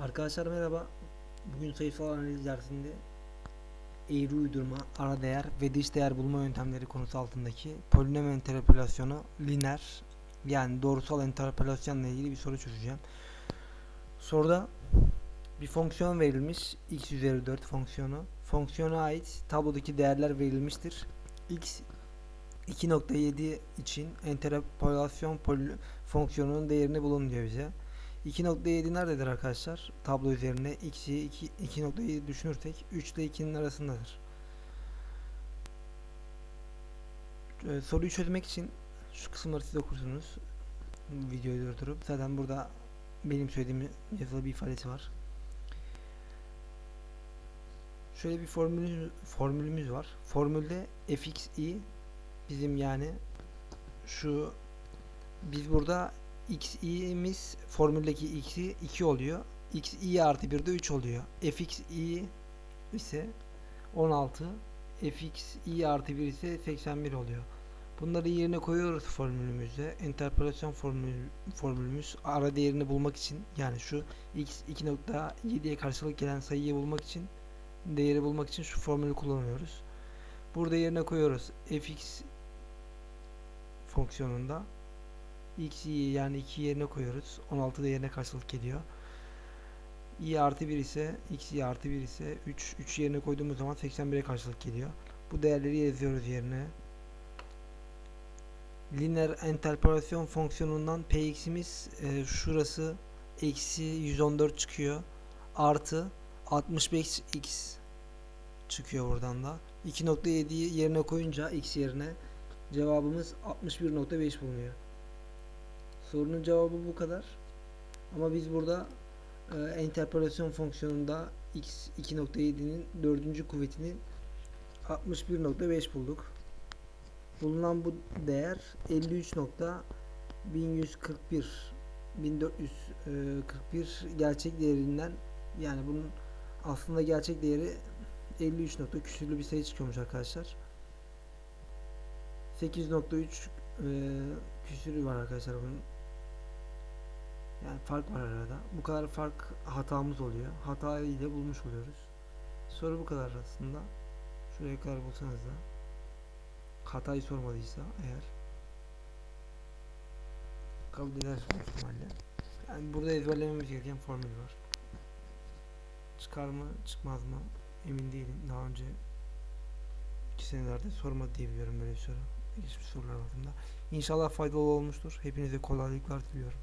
Arkadaşlar merhaba. Bugün sayısal analiz dersinde eğri uydurma, ara değer ve dış değer bulma yöntemleri konusu altındaki polinom interpolasyonu lineer yani doğrusal interpolasyonla ilgili bir soru çözeceğim. Soruda bir fonksiyon verilmiş x üzeri 4 fonksiyonu. Fonksiyona ait tablodaki değerler verilmiştir. x 2.7 için interpolasyon fonksiyonunun değerini bulun diyor bize. 2.7 nerededir arkadaşlar? Tablo üzerine x'i 2 2.7 düşünürsek 3 ile 2'nin arasındadır. Ee, soruyu çözmek için şu kısımları siz okursunuz. Videoyu durdurup zaten burada benim söylediğim yazılı bir ifadesi var. Şöyle bir formülümüz, formülümüz var. Formülde fxi bizim yani şu biz burada xi'miz formüldeki x'i 2 oluyor. xi artı 1 de 3 oluyor. fxi ise 16 fxi artı 1 ise 81 oluyor. Bunları yerine koyuyoruz formülümüzde. Interpolasyon formül, formülümüz ara değerini bulmak için yani şu x 2.7'ye karşılık gelen sayıyı bulmak için değeri bulmak için şu formülü kullanıyoruz. Burada yerine koyuyoruz fx fonksiyonunda x i yani 2 yerine koyuyoruz. 16 da yerine karşılık geliyor. i artı 1 ise x i artı 1 ise 3 3 yerine koyduğumuz zaman 81'e karşılık geliyor. Bu değerleri yazıyoruz yerine. Lineer interpolasyon fonksiyonundan px'imiz e, şurası eksi 114 çıkıyor. Artı 65x çıkıyor buradan da. 2.7'yi yerine koyunca x yerine cevabımız 61.5 bulunuyor. Sorunun cevabı bu kadar. Ama biz burada e, interpolasyon fonksiyonunda x 2.7'nin dördüncü kuvvetini 61.5 bulduk. Bulunan bu değer 53.1141 1441 gerçek değerinden yani bunun aslında gerçek değeri 53 nokta küsürlü bir sayı çıkıyormuş arkadaşlar. 8.3 e, küsürü var arkadaşlar bunun. Yani fark var arada. Bu kadar fark hatamız oluyor. Hatayı ile bulmuş oluyoruz. Soru bu kadar aslında. Şuraya kadar bulsanız da. Hatayı sormadıysa eğer. Kabul büyük ihtimalle. Yani burada ezberlememiz gereken formül var. Çıkar mı çıkmaz mı emin değilim. Daha önce iki senelerde sormadı diye biliyorum böyle bir soru. Geçmiş sorular altında. İnşallah faydalı olmuştur. Hepinize kolaylıklar diliyorum.